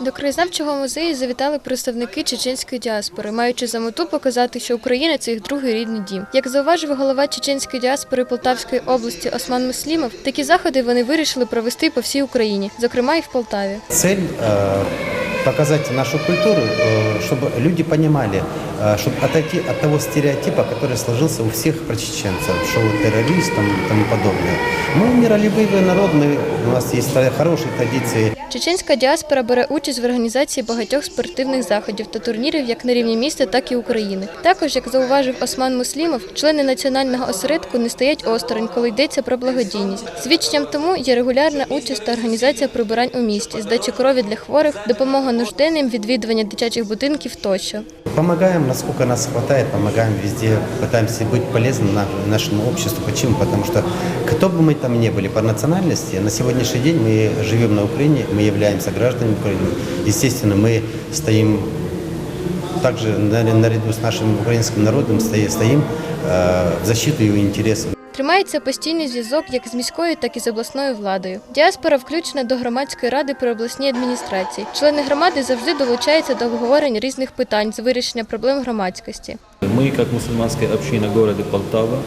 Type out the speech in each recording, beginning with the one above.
До краєзнавчого музею завітали представники чеченської діаспори, маючи за мету показати, що Україна це їх другий рідний дім. Як зауважив голова чеченської діаспори Полтавської області Осман Муслімов, такі заходи вони вирішили провести по всій Україні, зокрема і в Полтаві. Цель э, показать нашу культуру, э, чтобы люди понимали, э, чтобы отойти от того стереотипа, который сложился у всех про чеченцев, что вот террорист там, и тому подобное. Мы миролюбивый народ, мы, у нас есть та- хорошие традиции. Чеченська діаспора бере участь в організації багатьох спортивних заходів та турнірів як на рівні міста, так і України. Також, як зауважив Осман Муслімов, члени національного осередку не стоять осторонь, коли йдеться про благодійність. Свідченням тому є регулярна участь та організація прибирань у місті, здачі крові для хворих, допомога нужденним, відвідування дитячих будинків тощо. Помогаем, насколько нас хватает, помогаем везде, пытаемся быть полезным на- нашему обществу. Почему? Потому что кто бы мы там ни были по национальности, на сегодняшний день мы живем на Украине, мы являемся гражданами Украины. Естественно, мы стоим также на- наряду с нашим украинским народом, стои- стоим э, в защиту его интересов. Тримається постійний зв'язок як з міською, так і з обласною владою. Діаспора включена до громадської ради при обласній адміністрації. Члени громади завжди долучаються до обговорень різних питань з вирішення проблем громадськості. Мы, как мусульманская община города Полтава,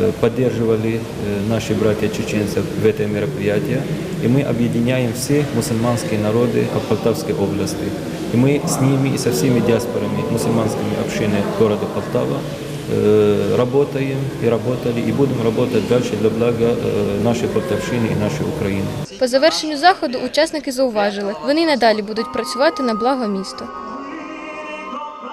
э, поддерживали э, наши братья чеченцев в это мероприятие. И мы объединяем все мусульманские народы от Полтавской области. И мы с ними и со всеми диаспорами мусульманскими общины города Полтава э, работаем и работали и будем работать дальше для блага э, нашей Полтавщины и нашей Украины. По завершенню заходу учасники зауважили, вони й надалі будуть працювати на благо міста.